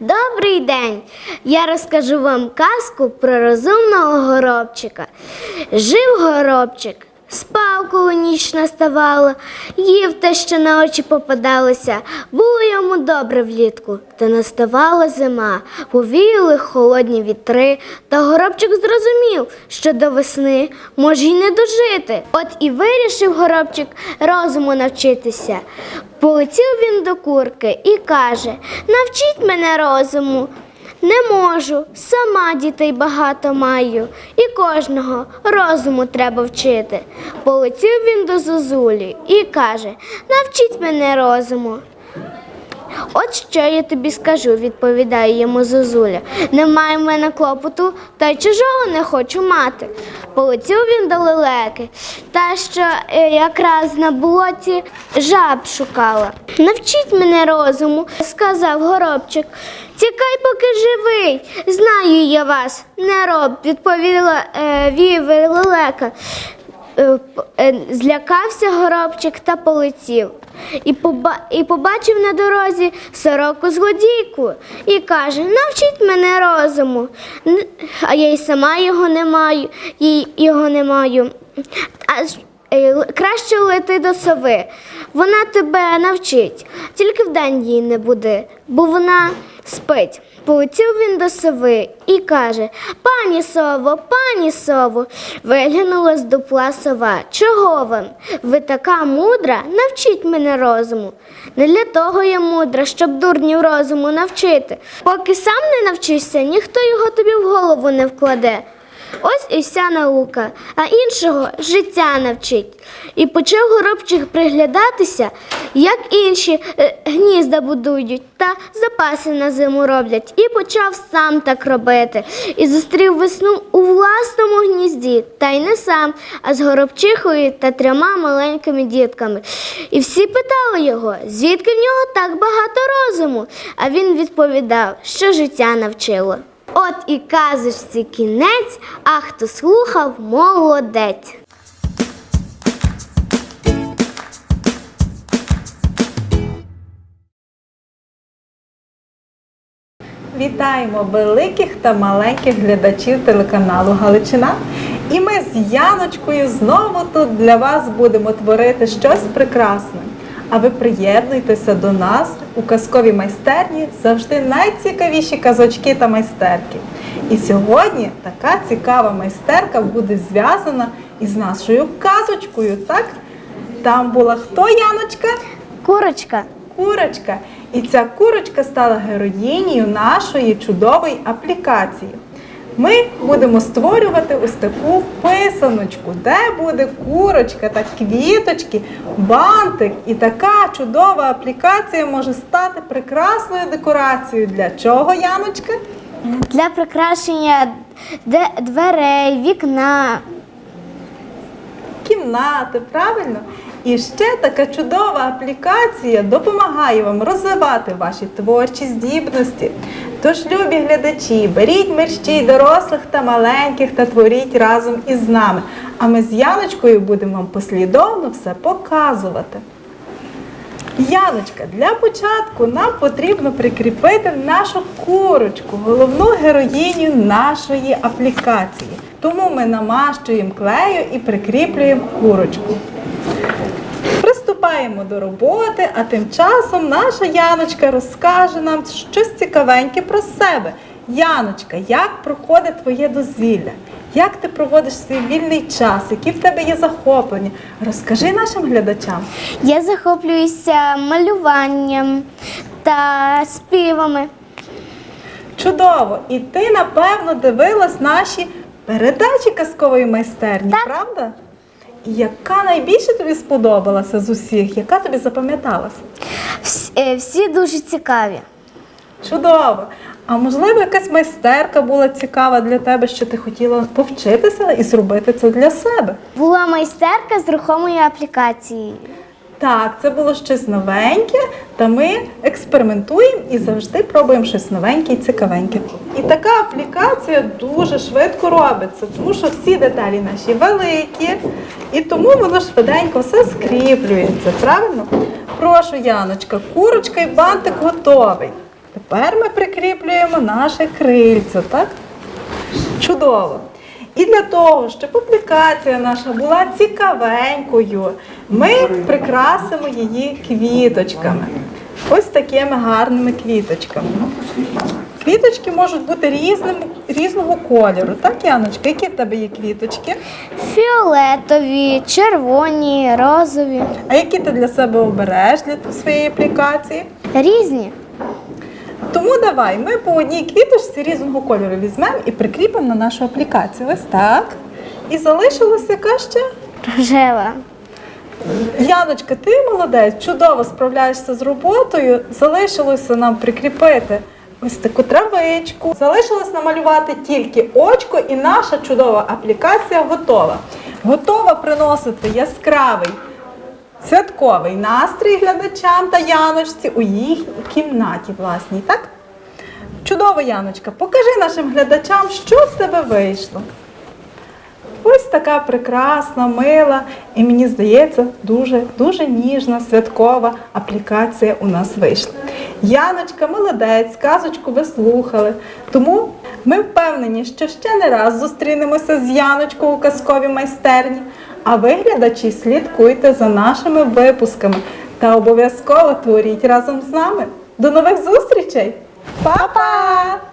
Добрий день! Я розкажу вам казку про розумного горобчика. Жив горобчик, спав, коли ніч наставала, їв те, що на очі попадалося. Було йому добре влітку, та наставала зима, повіяли холодні вітри, та горобчик зрозумів, що до весни може й не дожити. От і вирішив горобчик розуму навчитися. Полетів він до курки і каже: Навчіть мене розуму. Не можу, сама дітей багато маю, і кожного розуму треба вчити. Полетів він до зозулі і каже: Навчіть мене розуму. От що я тобі скажу, відповідає йому Зозуля. Немає в мене клопоту, та й чужого не хочу мати. Полетів він до та що е, якраз на болоті жаб шукала. Навчіть мене розуму, сказав горобчик. Тікай, поки живий. Знаю я вас, не роб, відповіла е, віве лелека. Е, е, Злякався горобчик та полетів. І, поба- і побачив на дорозі сороку злодійку і каже: Навчіть мене розуму. А я й сама його не маю, його не маю. А е, краще лети до сови. Вона тебе навчить, тільки вдень її не буде, бо вона спить. Полетів він до сови і каже: Пані сово, пані сово, виглянула з дупла сова. Чого вам? Ви така мудра, навчіть мене розуму. Не для того я мудра, щоб дурнів розуму навчити. Поки сам не навчишся, ніхто його тобі в голову не вкладе. Ось і вся наука, а іншого життя навчить. І почав горобчик приглядатися, як інші е, гнізда будують та запаси на зиму роблять. І почав сам так робити. І зустрів весну у власному гнізді, та й не сам, а з горобчихою та трьома маленькими дітками. І всі питали його, звідки в нього так багато розуму. А він відповідав, що життя навчило. От і казочці кінець, а хто слухав, молодець. Вітаємо великих та маленьких глядачів телеканалу Галичина. І ми з Яночкою знову тут для вас будемо творити щось прекрасне. А ви приєднуйтеся до нас у казковій майстерні завжди найцікавіші казочки та майстерки. І сьогодні така цікава майстерка буде зв'язана із нашою казочкою. Так? Там була хто, Яночка? Курочка. Курочка. І ця курочка стала героїнею нашої чудової аплікації. Ми будемо створювати ось таку писаночку, де буде курочка та квіточки, бантик. І така чудова аплікація може стати прекрасною декорацією. Для чого, Яночка? Для прикрашення дверей, вікна. кімнати, правильно? І ще така чудова аплікація допомагає вам розвивати ваші творчі здібності. Тож, любі глядачі, беріть мерщій дорослих та маленьких та творіть разом із нами. А ми з Яночкою будемо вам послідовно все показувати. Яночка, для початку нам потрібно прикріпити нашу курочку, головну героїню нашої аплікації. Тому ми намащуємо клею і прикріплюємо курочку. Приступаємо до роботи, а тим часом наша Яночка розкаже нам щось цікавеньке про себе. Яночка, як проходить твоє дозвілля? Як ти проводиш свій вільний час? Які в тебе є захоплення? Розкажи нашим глядачам. Я захоплююся малюванням та співами. Чудово! І ти, напевно, дивилась наші передачі казкової майстерні, Так. правда? Яка найбільше тобі сподобалася з усіх? Яка тобі запам'яталася? Е, Всі дуже цікаві. Чудово! А можливо, якась майстерка була цікава для тебе, що ти хотіла повчитися і зробити це для себе? Була майстерка з рухомою аплікацією. Так, це було щось новеньке, та ми експериментуємо і завжди пробуємо щось новеньке і цікавеньке. І така аплікація дуже швидко робиться, тому що всі деталі наші великі, і тому воно швиденько все скріплюється, правильно? Прошу, Яночка, курочка і бантик готовий. тепер ми прикріплюємо наше крильце, так? Чудово. І для того, щоб аплікація наша була цікавенькою, ми прикрасимо її квіточками. Ось такими гарними квіточками. Квіточки можуть бути різним, різного кольору. Так, Яночка, які в тебе є квіточки? Фіолетові, червоні, розові. А які ти для себе обереш для своєї аплікації? Різні. Тому давай ми по одній квіточці різного кольору візьмемо і прикріпимо на нашу аплікацію. Ось так. І залишилася яка ще? Рожева. Яночка, ти молодець, чудово справляєшся з роботою. Залишилося нам прикріпити ось таку травичку. Залишилось намалювати тільки очко, і наша чудова аплікація готова. Готова приносити яскравий святковий настрій глядачам та Яночці у їх кімнаті власній, так? Чудово, Яночка, покажи нашим глядачам, що з тебе вийшло. Ось така прекрасна, мила і мені здається, дуже дуже ніжна святкова аплікація у нас вийшла. Яночка, молодець, казочку ви слухали. Тому ми впевнені, що ще не раз зустрінемося з Яночкою у казковій майстерні. А ви, глядачі, слідкуйте за нашими випусками та обов'язково творіть разом з нами. До нових зустрічей! Па-па!